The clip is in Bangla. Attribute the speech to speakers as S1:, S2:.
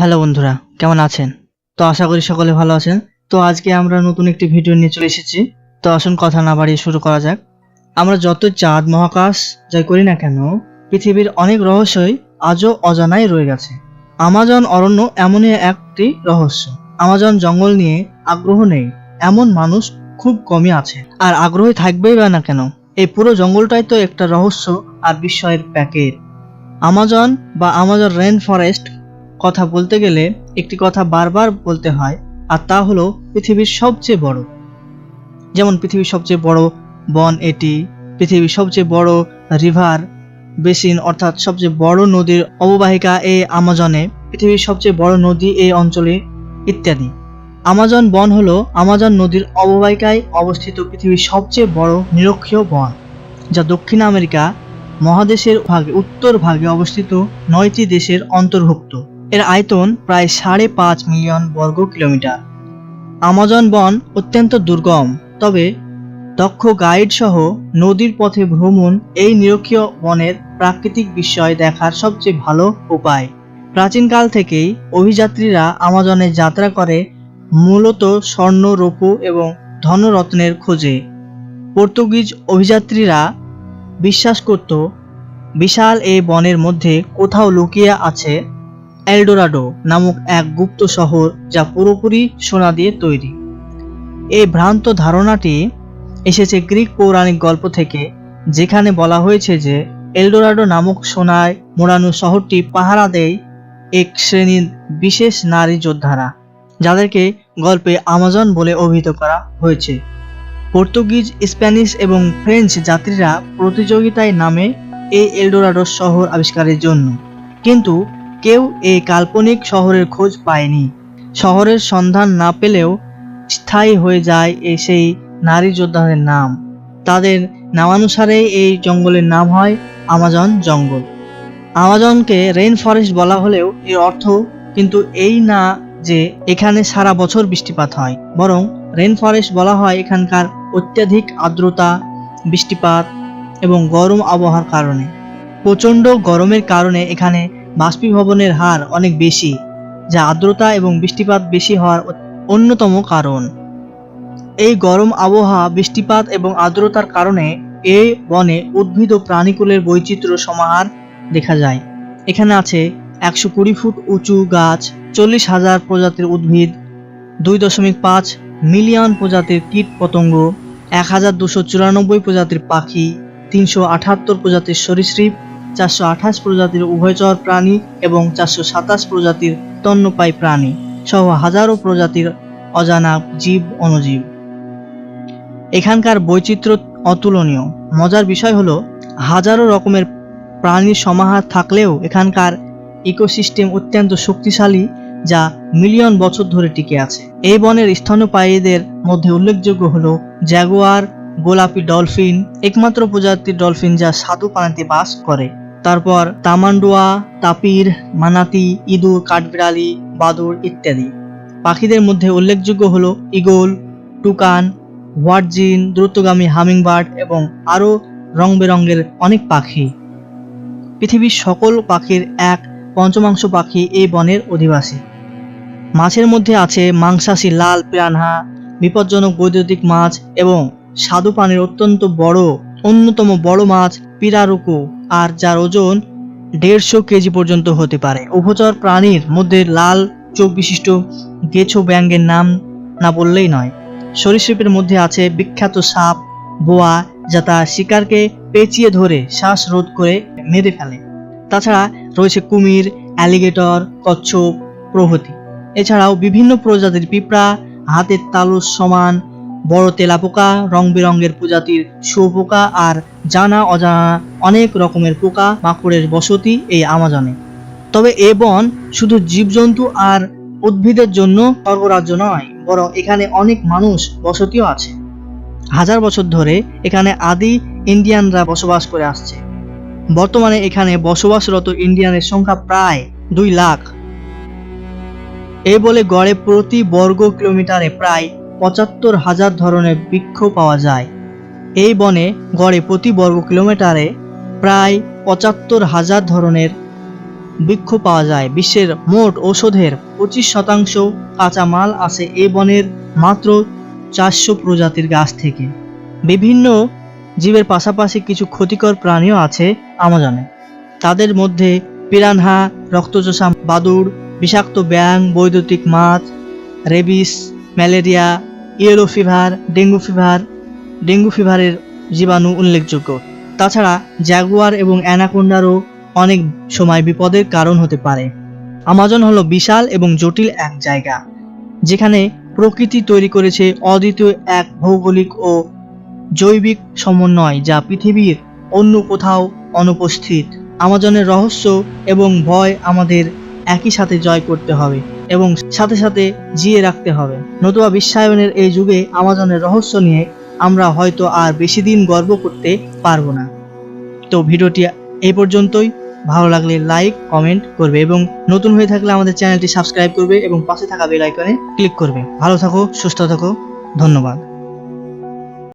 S1: হ্যালো বন্ধুরা, কেমন আছেন? তো আশা করি সকলে ভালো আছেন। তো আজকে আমরা নতুন একটি ভিডিও নিয়ে চলে এসেছি। তো আসুন কথা না বাড়িয়ে শুরু করা যাক। আমরা যত চাঁদ মহাকাশ যাই করি না কেন, পৃথিবীর অনেক রহস্যই আজও অজানাই রয়ে গেছে। আমাজন অরণ্য এমনই একটি রহস্য। আমাজন জঙ্গল নিয়ে আগ্রহ নেই, এমন মানুষ খুব কমই আছে। আর আগ্রহী থাকবেই বা না কেন, এই পুরো জঙ্গলটাই তো একটা রহস্য আর বিস্ময়ের প্যাকেট। আমাজন বা আমাজন রেন ফরেস্ট কথা বলতে গেলে একটি কথা বারবার বলতে হয়, আর তা হলো পৃথিবীর সবচেয়ে বড়। যেমন পৃথিবীর সবচেয়ে বড় বন এটি, পৃথিবীর সবচেয়ে বড় রিভার বেসিন, অর্থাৎ সবচেয়ে বড় নদীর অববাহিকা এই আমাজনে, পৃথিবীর সবচেয়ে বড় নদী এই অঞ্চলে ইত্যাদি। আমাজন বন হলো আমাজন নদীর অববাহিকায় অবস্থিত পৃথিবীর সবচেয়ে বড় নিরক্ষীয় বন, যা দক্ষিণ আমেরিকা মহাদেশের ভাগে, উত্তর ভাগে অবস্থিত নয়টি দেশের অন্তর্ভুক্ত। এর আয়তন প্রায় সাড়ে পাঁচ মিলিয়ন বর্গ কিলোমিটার। আমাজন বন অত্যন্ত দুর্গম, তবে দক্ষ গাইড সহ নদীর পথে ভ্রমণ এই নিরক্ষীয় বনের প্রাকৃতিক বিস্ময় দেখার সবচেয়ে ভালো উপায়। প্রাচীনকাল থেকেই অভিযাত্রীরা আমাজনে যাত্রা করে মূলত স্বর্ণ, রৌপ্য এবং ধনরত্নের খোঁজে। পর্তুগিজ অভিযাত্রীরা বিশ্বাস করত, বিশাল এই বনের মধ্যে কোথাও লুকিয়ে আছে এলডোরাডো নামক এক গুপ্ত শহর যা পুরোপুরি সোনা দিয়ে তৈরি। এই ভ্রান্ত ধারণাটি এসেছে গ্রিক পৌরাণিক গল্প থেকে, যেখানে বলা হয়েছে যে এলডোরাডো নামক সোনায় মোড়ানো শহরটি পাহারা দেয় এক শ্রেণির বিশেষ নারী যোদ্ধারা, যাদেরকে গল্পে আমাজন বলে অভিহিত করা হয়েছে। পর্তুগিজ, স্প্যানিশ এবং ফ্রেঞ্চ যাত্রীরা প্রতিযোগিতায় নামে এই এলডোরাডো শহর আবিষ্কারের জন্য। কিন্তু কেউ এই কাল্পনিক শহরের খোঁজ পায়নি। শহরের সন্ধান না পেলেও স্থায়ী হয়ে যায় এই সেই নারী যোদ্ধাদের নাম। তাদের নামানুসারে এই জঙ্গলের নাম হয় আমাজন জঙ্গল। আমাজনকে রেইন ফরেস্ট বলা হলেও এর অর্থ কিন্তু এই না যে এখানে সারা বছর বৃষ্টিপাত হয়। বরং রেন ফরেস্ট বলা হয় এখানকার অত্যাধিক আর্দ্রতা, বৃষ্টিপাত এবং গরম আবহাওয়ার কারণে। প্রচণ্ড গরমের কারণে এখানে বাষ্পীভবনের হার অনেক বেশি, যা আর্দ্রতা এবং বৃষ্টিপাত বেশি হওয়ার অন্যতম কারণ। এই গরম আবহাওয়া, বৃষ্টিপাত এবং আর্দ্রতার কারণে এই বনে উদ্ভিদ ও প্রাণীকুলের বৈচিত্র্য সমাহার দেখা যায়। এখানে আছে একশো কুড়ি ফুট উঁচু গাছ, চল্লিশ হাজার প্রজাতির উদ্ভিদ, দুই দশমিক পাঁচ মিলিয়ন প্রজাতির কীট পতঙ্গ এক হাজার দুশো চুরানব্বই প্রজাতির পাখি, তিনশো আঠাত্তর প্রজাতির সরীসৃপ চারশো আঠাশ প্রজাতির উভয়চর প্রাণী এবং চারশো সাতাশ প্রজাতির স্তন্যপায়ী প্রাণী সহ হাজারো প্রজাতির অজানা জীব অণুজীব এখানকার বৈচিত্র্য অতুলনীয়। মজার বিষয় হলো, হাজারো রকমের প্রাণীর সমাহার থাকলেও এখানকার ইকোসিস্টেম অত্যন্ত শক্তিশালী, যা মিলিয়ন বছর ধরে টিকে আছে। এই বনের স্তন্যপায়ীদের মধ্যে উল্লেখযোগ্য হল জ্যাগুয়ার, গোলাপি ডলফিন, একমাত্র প্রজাতির ডলফিন যা স্বাদু পানিতে বাস করে। তারপর তামান্ডুয়া, তাপির, মানাতি, ইঁদুর, কাঠবিড়ালি বাদুর ইত্যাদি। পাখিদের মধ্যে উল্লেখযোগ্য হল ইগল, টুকান হোয়াটজিন দ্রুতগামী হামিংবার্ড এবং আরও রং বেরঙের অনেক পাখি। পৃথিবীর সকল পাখির এক পঞ্চমাংশ পাখি এই বনের অধিবাসী। মাছের মধ্যে আছে মাংসাশী লাল পিরানহা, বিপজ্জনক বৈদ্যুতিক মাছ এবং স্বাদু পানির অত্যন্ত বড়, অন্যতম বড় মাছ পিরারুকু। আর যার ওজন দেড়শো কেজি পর্যন্ত হতে পারে। উভচর প্রাণীর মধ্যে লাল চোখ বিশিষ্ট গেছো ব্যাঙ্গের নাম না বললেই নয়। সরীসৃপের মধ্যে আছে বিখ্যাত সাপ, বোয়া, যা তার শিকারকে পেঁচিয়ে ধরে শ্বাস রোধ করে মেরে ফেলে। তাছাড়া রয়েছে কুমির, অ্যালিগেটর, কচ্ছপ প্রভৃতি। এছাড়াও বিভিন্ন প্রজাতির পিঁপড়া, হাতের তালুর সমান বড় তেলাপোকা রং বেরঙের প্রজাতির শুয়োপোকা আর জানা অজানা অনেক রকমের পোকা মাকড়ের বসতি এই আমাজনে। তবে এ বন শুধু জীবজন্তু আর উদ্ভিদের জন্য স্বর্গরাজ্য নয়, বরং এখানে অনেক মানুষ বসতিও আছে। হাজার বছর ধরে এখানে আদি ইন্ডিয়ানরা বসবাস করে আসছে। বর্তমানে এখানে বসবাসরত ইন্ডিয়ানের সংখ্যা প্রায় দুই লাখ। এই বলে গড়ে প্রতি বর্গ কিলোমিটারে প্রায় পঁচাত্তর হাজার ধরনের বৃক্ষ পাওয়া যায়। এই বনে গড়ে প্রতি বর্গ কিলোমিটারে প্রায় পঁচাত্তর হাজার ধরনের বৃক্ষ পাওয়া যায়। বিশ্বের মোট ঔষধের পঁচিশ শতাংশ কাঁচামাল আসে এই বনের মাত্র চারশো প্রজাতির গাছ থেকে। বিভিন্ন জীবের পাশাপাশি কিছু ক্ষতিকর প্রাণীও আছে আমাজনে। তাদের মধ্যে পিরানহা, রক্তচোষা বাদুড়, বিষাক্ত ব্যাং বৈদ্যুতিক মাছ, rabies, malaria yellow fever dengue fever dengue ফিভারের জীবাণু উল্লেখযোগ্য। তাছাড়া জাগুয়ার এবং অ্যানাকোন্ডারও অনেক সময় বিপদের কারণ হতে পারে। আমাজন হলো বিশাল এবং জটিল এক জায়গা, যেখানে প্রকৃতি তৈরি করেছে অদ্বিতীয় এক ভৌগোলিক ও জৈবিক সমন্বয় যা পৃথিবীর অন্য কোথাও অনুপস্থিত। আমাজনের রহস্য এবং ভয় আমাদের একই সাথে জয় করতে হবে। এবং সাথে সাথে জিয়ে রাখতে হবে। নতুবা বিশ্বায়নের এই যুগে আমাজনের রহস্য নিয়ে আমরা হয়তো আর বেশি দিন গর্ব করতে পারব না। তো ভিডিওটি এই পর্যন্তই। ভালো লাগলে লাইক, কমেন্ট করবে এবং নতুন হয়ে থাকলে আমাদের চ্যানেলটি সাবস্ক্রাইব করবে এবং পাশে থাকা বেল আইকনে ক্লিক করবে। ভালো থাকো, সুস্থ থাকো, ধন্যবাদ।